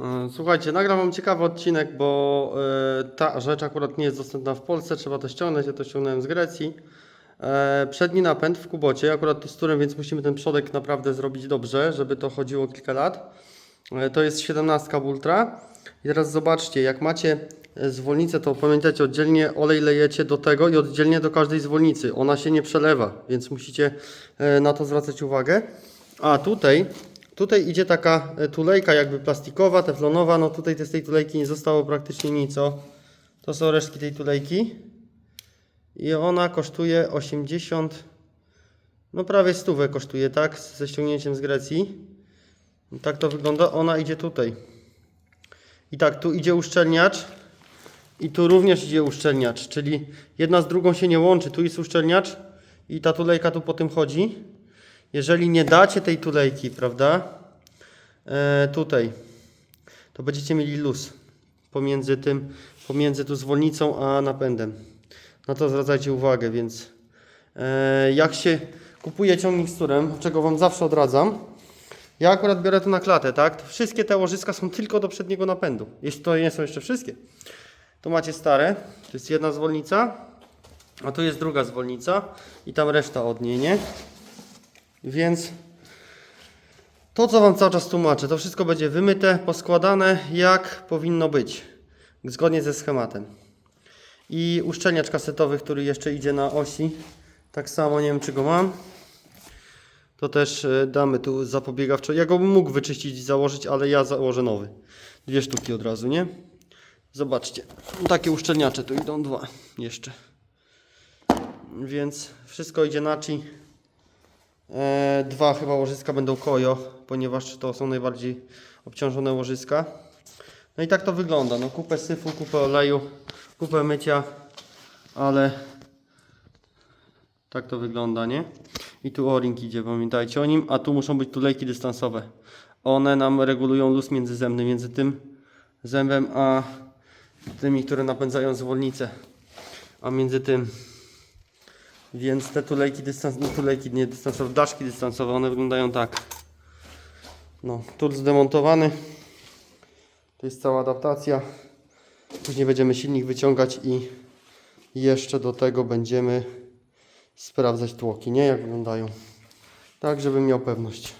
E, Słuchajcie, nagram wam ciekawy odcinek, bo e, ta rzecz akurat nie jest dostępna w Polsce, trzeba to ściągnąć, ja to ściągnąłem z Grecji. E, Przedni napęd w kubocie, akurat to z turem, więc musimy ten przodek naprawdę zrobić dobrze, żeby to chodziło kilka lat. To jest 17 Ultra. I teraz zobaczcie, jak macie zwolnicę, to pamiętajcie, oddzielnie olej lejecie do tego i oddzielnie do każdej zwolnicy. Ona się nie przelewa, więc musicie na to zwracać uwagę. A tutaj, tutaj idzie taka e, tulejka jakby plastikowa, teflonowa, no tutaj z tej tulejki nie zostało praktycznie nic. O. To są resztki tej tulejki. I ona kosztuje 80, no prawie stówę kosztuje, tak? Ze ściągnięciem z Grecji. Tak to wygląda. Ona idzie tutaj. I tak, tu idzie uszczelniacz. I tu również idzie uszczelniacz, czyli jedna z drugą się nie łączy. Tu jest uszczelniacz i ta tulejka tu po tym chodzi. Jeżeli nie dacie tej tulejki, prawda, e, tutaj, to będziecie mieli luz pomiędzy tym, pomiędzy tu zwolnicą a napędem. Na to zwracajcie uwagę, więc e, jak się kupuje ciągnik z turem, czego Wam zawsze odradzam, ja akurat biorę to na klatę, tak? Wszystkie te łożyska są tylko do przedniego napędu. Jeśli to nie są jeszcze wszystkie. Tu macie stare, to jest jedna zwolnica, a tu jest druga zwolnica i tam reszta od niej, nie? Więc to, co Wam cały czas tłumaczę, to wszystko będzie wymyte, poskładane, jak powinno być, zgodnie ze schematem. I uszczelniacz kasetowy, który jeszcze idzie na osi, tak samo, nie wiem czy go mam. To też e, damy tu zapobiegawczo. Ja go bym mógł wyczyścić i założyć, ale ja założę nowy. Dwie sztuki od razu, nie? Zobaczcie, takie uszczelniacze tu idą dwa jeszcze. Więc wszystko idzie na ci. E, dwa chyba łożyska będą kojo, ponieważ to są najbardziej obciążone łożyska. No i tak to wygląda. No kupę syfu, kupę oleju, kupę mycia, ale tak to wygląda, nie? I tu o-ring idzie, pamiętajcie o nim, a tu muszą być tulejki dystansowe. One nam regulują luz międzyzemny między tym zębem a tymi, które napędzają zwolnicę. A między tym więc te tulejki dystans, no tulejki nie dystansowe, daszki dystansowe, one wyglądają tak. No, tur zdemontowany. To jest cała adaptacja. Później będziemy silnik wyciągać i jeszcze do tego będziemy sprawdzać tłoki, nie? Jak wyglądają. Tak, żebym miał pewność.